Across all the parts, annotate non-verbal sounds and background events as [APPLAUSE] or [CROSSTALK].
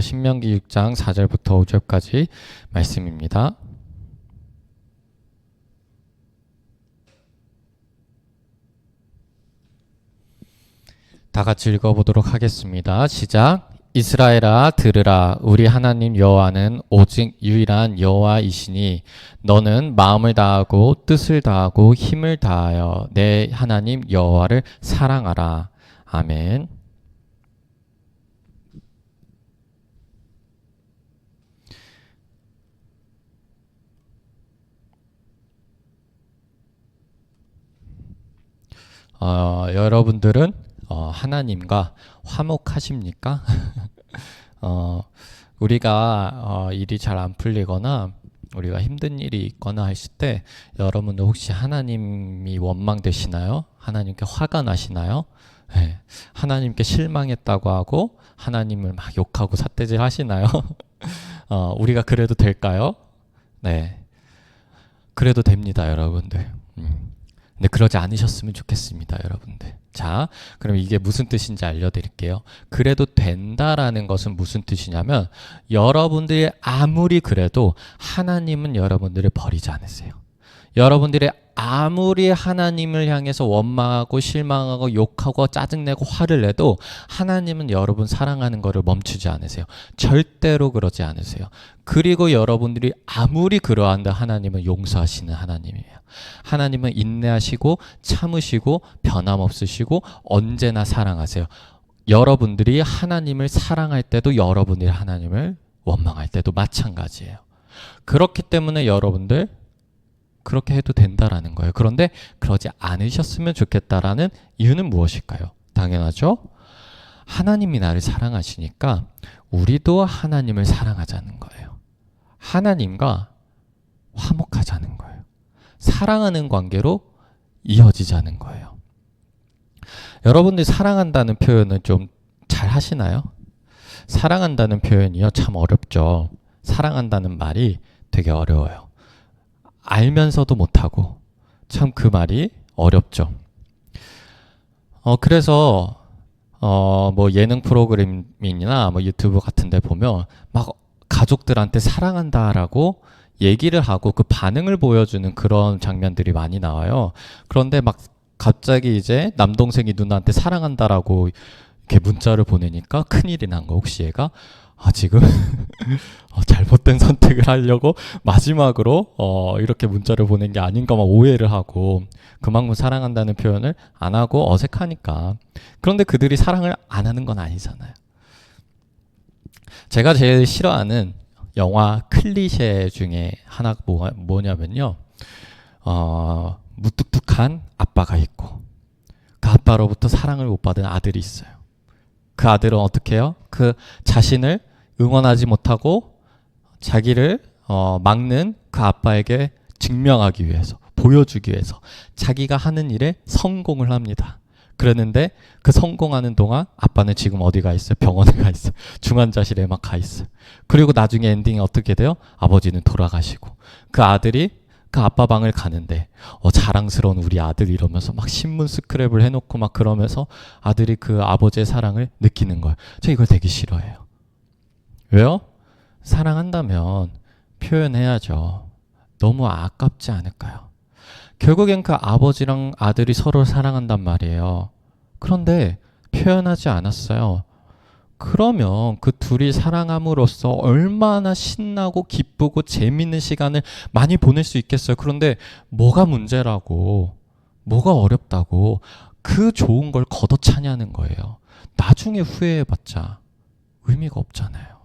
신명기 6장 4절부터 5절까지 말씀입니다. 다 같이 읽어보도록 하겠습니다. 시작. 이스라엘아 들으라 우리 하나님 여호와는 오직 유일한 여호와이시니 너는 마음을 다하고 뜻을 다하고 힘을 다하여 내 하나님 여호와를 사랑하라. 아멘. 어, 여러분들은 어, 하나님과 화목하십니까? [LAUGHS] 어, 우리가 어, 일이 잘 안 풀리거나 우리가 힘든 일이 있거나 했을 때 여러분들 혹시 하나님이 원망되시나요? 하나님께 화가 나시나요? 네. 하나님께 실망했다고 하고 하나님을 막 욕하고 삿대질 하시나요? [LAUGHS] 어, 우리가 그래도 될까요? 네. 그래도 됩니다, 여러분들. 음. 근데 그러지 않으셨으면 좋겠습니다, 여러분들. 자, 그럼 이게 무슨 뜻인지 알려드릴게요. 그래도 된다라는 것은 무슨 뜻이냐면, 여러분들이 아무리 그래도 하나님은 여러분들을 버리지 않으세요. 여러분들이 아무리 하나님을 향해서 원망하고 실망하고 욕하고 짜증내고 화를 내도 하나님은 여러분 사랑하는 것을 멈추지 않으세요. 절대로 그러지 않으세요. 그리고 여러분들이 아무리 그러한다 하나님은 용서하시는 하나님이에요. 하나님은 인내하시고 참으시고 변함없으시고 언제나 사랑하세요. 여러분들이 하나님을 사랑할 때도 여러분들이 하나님을 원망할 때도 마찬가지예요. 그렇기 때문에 여러분들 그렇게 해도 된다라는 거예요. 그런데 그러지 않으셨으면 좋겠다라는 이유는 무엇일까요? 당연하죠. 하나님이 나를 사랑하시니까 우리도 하나님을 사랑하자는 거예요. 하나님과 화목하자는 거예요. 사랑하는 관계로 이어지자는 거예요. 여러분들 사랑한다는 표현은 좀 잘 하시나요? 사랑한다는 표현이요. 참 어렵죠. 사랑한다는 말이 되게 어려워요. 알면서도 못하고 참 그 말이 어렵죠. 어, 그래서 어, 뭐 예능 프로그램이나 뭐 유튜브 같은 데 보면 막 가족들한테 사랑한다라고 얘기를 하고 그 반응을 보여주는 그런 장면들이 많이 나와요. 그런데 막 갑자기 이제 남동생이 누나한테 사랑한다라고 이렇게 문자를 보내니까 큰일이 난 거. 혹시 얘가 아, 지금 [LAUGHS] 어, 잘못된 선택을 하려고 마지막으로 어, 이렇게 문자를 보낸 게 아닌가 막 오해를 하고 그만큼 사랑한다는 표현을 안 하고 어색하니까 그런데 그들이 사랑을 안 하는 건 아니잖아요. 제가 제일 싫어하는 영화 클리셰 중에 하나가 뭐, 뭐냐면요. 어, 무뚝뚝한 아빠가 있고 그 아빠로부터 사랑을 못 받은 아들이 있어요. 그 아들은 어떻게 해요? 그 자신을 응원하지 못하고 자기를 어, 막는 그 아빠에게 증명하기 위해서 보여주기 위해서 자기가 하는 일에 성공을 합니다. 그러는데 그 성공하는 동안 아빠는 지금 어디 가 있어요? 병원에 가 있어요. [LAUGHS] 중환자실에 막 가 있어요. 그리고 나중에 엔딩이 어떻게 돼요? 아버지는 돌아가시고 그 아들이 그 아빠 방을 가는데 어 자랑스러운 우리 아들 이러면서 막 신문 스크랩을 해놓고 막 그러면서 아들이 그 아버지의 사랑을 느끼는 거예요. 저 이걸 되게 싫어해요. 왜요? 사랑한다면 표현해야죠. 너무 아깝지 않을까요? 결국엔 그 아버지랑 아들이 서로 사랑한단 말이에요. 그런데 표현하지 않았어요. 그러면 그 둘이 사랑함으로써 얼마나 신나고 기쁘고 재밌는 시간을 많이 보낼 수 있겠어요. 그런데 뭐가 문제라고, 뭐가 어렵다고 그 좋은 걸 걷어차냐는 거예요. 나중에 후회해봤자 의미가 없잖아요.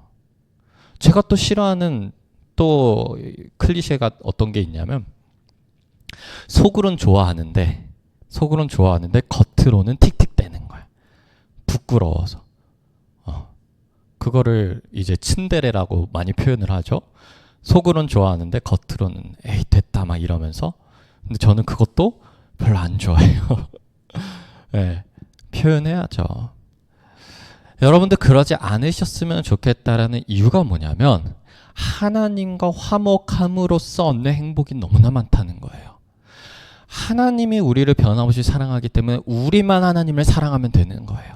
제가 또 싫어하는 또 클리셰가 어떤 게 있냐면 속으론 좋아하는데 속으론 좋아하는데 겉으로는 틱틱대는 거야. 부끄러워서. 어. 그거를 이제 츤데레라고 많이 표현을 하죠. 속으론 좋아하는데 겉으로는 에이 됐다 막 이러면서 근데 저는 그것도 별로 안 좋아해요. 네, [LAUGHS] 표현해야죠. 여러분들 그러지 않으셨으면 좋겠다라는 이유가 뭐냐면 하나님과 화목함으로써 얻는 행복이 너무나 많다는 거예요. 하나님이 우리를 변함없이 사랑하기 때문에 우리만 하나님을 사랑하면 되는 거예요.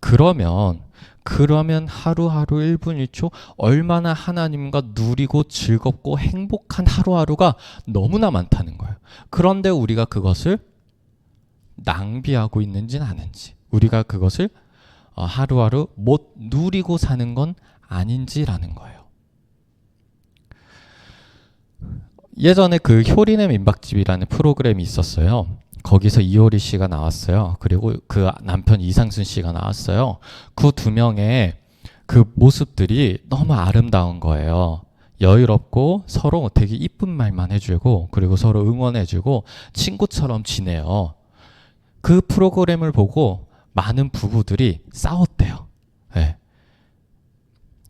그러면 그러면 하루하루 1분 1초 얼마나 하나님과 누리고 즐겁고 행복한 하루하루가 너무나 많다는 거예요. 그런데 우리가 그것을 낭비하고 있는지는 아닌지, 우리가 그것을 어, 하루하루 못 누리고 사는 건 아닌지라는 거예요. 예전에 그 효리네 민박집이라는 프로그램이 있었어요. 거기서 이효리 씨가 나왔어요. 그리고 그 남편 이상순 씨가 나왔어요. 그 두 명의 그 모습들이 너무 아름다운 거예요. 여유롭고 서로 되게 이쁜 말만 해주고 그리고 서로 응원해주고 친구처럼 지내요. 그 프로그램을 보고 많은 부부들이 싸웠대요. 네.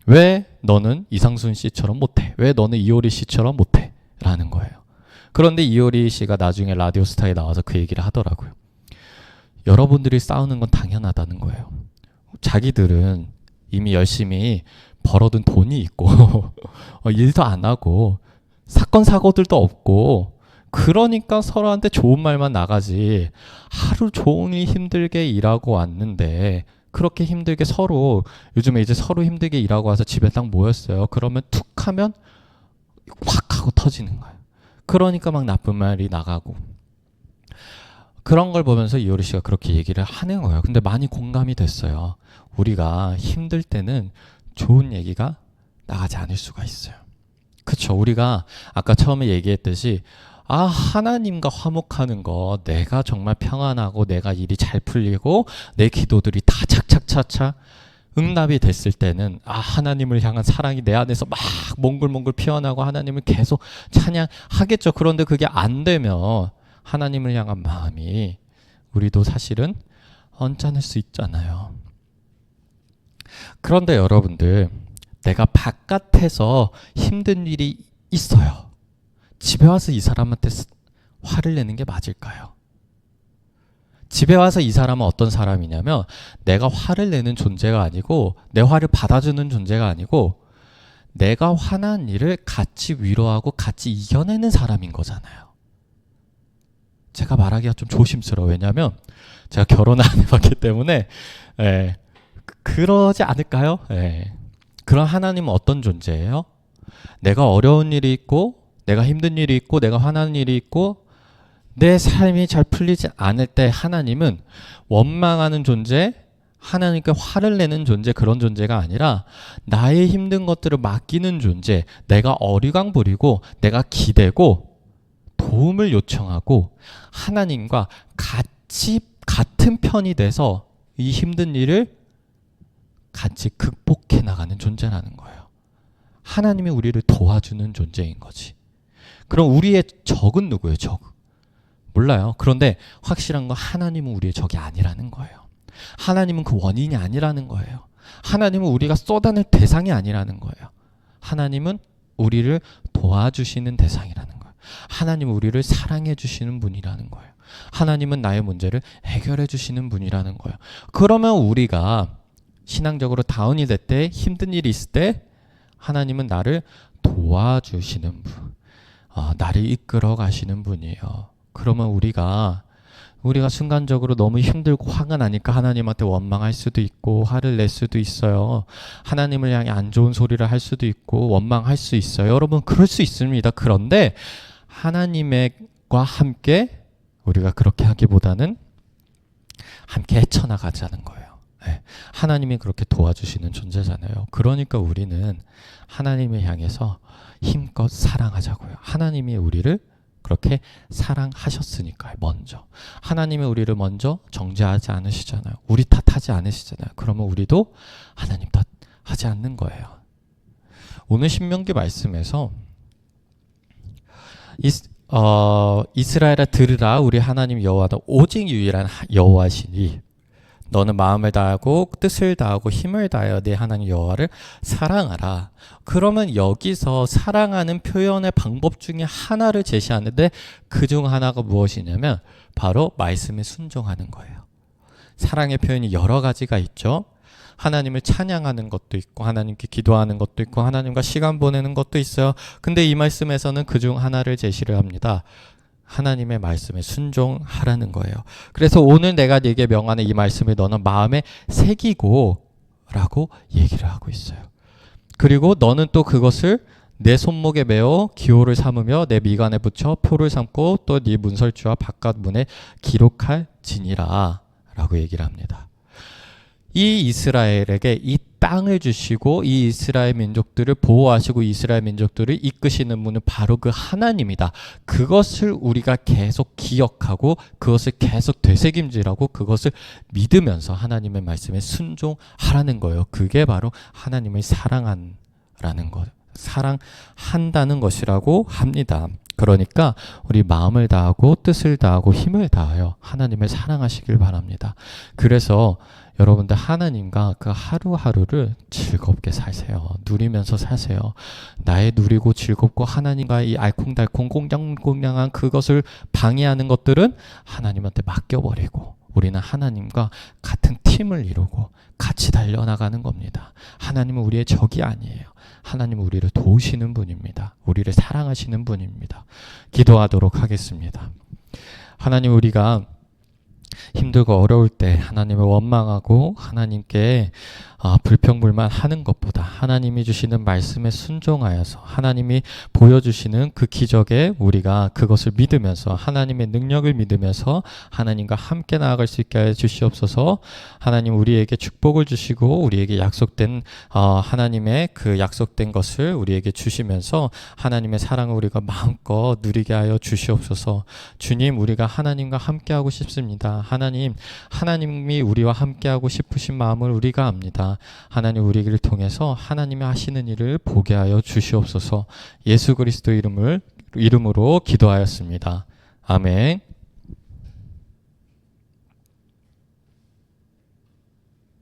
왜 너는 이상순 씨처럼 못해? 왜 너는 이효리 씨처럼 못해? 라는 거예요. 그런데 이효리 씨가 나중에 라디오스타에 나와서 그 얘기를 하더라고요. 여러분들이 싸우는 건 당연하다는 거예요. 자기들은 이미 열심히 벌어둔 돈이 있고 [LAUGHS] 어, 일도 안 하고 사건 사고들도 없고 그러니까 서로한테 좋은 말만 나가지 하루 종일 힘들게 일하고 왔는데 그렇게 힘들게 서로 요즘에 이제 서로 힘들게 일하고 와서 집에 딱 모였어요. 그러면 툭 하면 확 하고 터지는 거예요. 그러니까 막 나쁜 말이 나가고 그런 걸 보면서 이효리 씨가 그렇게 얘기를 하는 거예요. 근데 많이 공감이 됐어요. 우리가 힘들 때는 좋은 얘기가 나가지 않을 수가 있어요. 그쵸. 우리가 아까 처음에 얘기했듯이 아, 하나님과 화목하는 거, 내가 정말 평안하고, 내가 일이 잘 풀리고, 내 기도들이 다 착착차차 응답이 됐을 때는, 아, 하나님을 향한 사랑이 내 안에서 막 몽글몽글 피어나고, 하나님을 계속 찬양하겠죠. 그런데 그게 안 되면, 하나님을 향한 마음이, 우리도 사실은 언짢을 수 있잖아요. 그런데 여러분들, 내가 바깥에서 힘든 일이 있어요. 집에 와서 이 사람한테 화를 내는 게 맞을까요? 집에 와서 이 사람은 어떤 사람이냐면 내가 화를 내는 존재가 아니고 내 화를 받아주는 존재가 아니고 내가 화난 일을 같이 위로하고 같이 이겨내는 사람인 거잖아요. 제가 말하기가 좀 조심스러워. 왜냐하면 제가 결혼을 안 해봤기 때문에 예, 그러지 않을까요? 예. 그런 하나님은 어떤 존재예요? 내가 어려운 일이 있고 내가 힘든 일이 있고 내가 화나는 일이 있고 내 삶이 잘 풀리지 않을 때 하나님은 원망하는 존재, 하나님께 화를 내는 존재 그런 존재가 아니라 나의 힘든 것들을 맡기는 존재, 내가 어리광 부리고 내가 기대고 도움을 요청하고 하나님과 같이 같은 편이 돼서 이 힘든 일을 같이 극복해 나가는 존재라는 거예요. 하나님이 우리를 도와주는 존재인 거지. 그럼 우리의 적은 누구예요? 적. 몰라요. 그런데 확실한 건 하나님은 우리의 적이 아니라는 거예요. 하나님은 그 원인이 아니라는 거예요. 하나님은 우리가 쏟아낼 대상이 아니라는 거예요. 하나님은 우리를 도와주시는 대상이라는 거예요. 하나님은 우리를 사랑해 주시는 분이라는 거예요. 하나님은 나의 문제를 해결해 주시는 분이라는 거예요. 그러면 우리가 신앙적으로 다운이 될 때, 힘든 일이 있을 때, 하나님은 나를 도와주시는 분. 아, 나를 이끌어 가시는 분이에요. 그러면 우리가 우리가 순간적으로 너무 힘들고 화가 나니까 하나님한테 원망할 수도 있고 화를 낼 수도 있어요. 하나님을 향해 안 좋은 소리를 할 수도 있고 원망할 수 있어요. 여러분 그럴 수 있습니다. 그런데 하나님과 함께 우리가 그렇게 하기보다는 함께 헤쳐나가자는 거예요. 네. 하나님이 그렇게 도와주시는 존재잖아요. 그러니까 우리는 하나님을 향해서 힘껏 사랑하자고요. 하나님이 우리를 그렇게 사랑하셨으니까요. 먼저 하나님이 우리를 먼저 정죄하지 않으시잖아요. 우리 탓하지 않으시잖아요. 그러면 우리도 하나님 탓하지 않는 거예요. 오늘 신명기 말씀에서 이스, 어, 이스라엘아 들으라 우리 하나님 여호와다 오직 유일한 여호와시니 너는 마음을 다하고 뜻을 다하고 힘을 다하여 네 하나님 여호와를 사랑하라. 그러면 여기서 사랑하는 표현의 방법 중에 하나를 제시하는데 그 중 하나가 무엇이냐면 바로 말씀에 순종하는 거예요. 사랑의 표현이 여러 가지가 있죠. 하나님을 찬양하는 것도 있고 하나님께 기도하는 것도 있고 하나님과 시간 보내는 것도 있어요. 근데 이 말씀에서는 그 중 하나를 제시를 합니다. 하나님의 말씀에 순종하라는 거예요. 그래서 오늘 내가 네게 명하는 이 말씀을 너는 마음에 새기고 라고 얘기를 하고 있어요. 그리고 너는 또 그것을 내 손목에 메어 기호를 삼으며 내 미간에 붙여 표를 삼고 또 네 문설주와 바깥 문에 기록할 지니라 라고 얘기를 합니다. 이 이스라엘에게 이 땅을 주시고 이 이스라엘 민족들을 보호하시고 이스라엘 민족들을 이끄시는 분은 바로 그 하나님이다. 그것을 우리가 계속 기억하고 그것을 계속 되새김질하고 그것을 믿으면서 하나님의 말씀에 순종하라는 거예요. 그게 바로 하나님을 사랑한라는 것, 사랑한다는 것이라고 합니다. 그러니까 우리 마음을 다하고 뜻을 다하고 힘을 다하여 하나님을 사랑하시길 바랍니다. 그래서 여러분들 하나님과 그 하루하루를 즐겁게 사세요. 누리면서 사세요. 나의 누리고 즐겁고 하나님과 이 알콩달콩 공냥공냥한 그것을 방해하는 것들은 하나님한테 맡겨버리고 우리는 하나님과 같은 팀을 이루고 같이 달려나가는 겁니다. 하나님은 우리의 적이 아니에요. 하나님은 우리를 도우시는 분입니다. 우리를 사랑하시는 분입니다. 기도하도록 하겠습니다. 하나님 우리가 힘들고 어려울 때 하나님을 원망하고 하나님께 아, 불평불만 하는 것보다 하나님이 주시는 말씀에 순종하여서 하나님이 보여주시는 그 기적에 우리가 그것을 믿으면서 하나님의 능력을 믿으면서 하나님과 함께 나아갈 수 있게 해 주시옵소서. 하나님 우리에게 축복을 주시고 우리에게 약속된 어, 하나님의 그 약속된 것을 우리에게 주시면서 하나님의 사랑을 우리가 마음껏 누리게 하여 주시옵소서. 주님 우리가 하나님과 함께하고 싶습니다. 하나님 하나님이 우리와 함께하고 싶으신 마음을 우리가 압 하나님 우리를 통해서 하나님이 하시는 일을 보게 하여 주시옵소서. 예수 그리스도 이름을 이름으로 기도하였습니다. 아멘.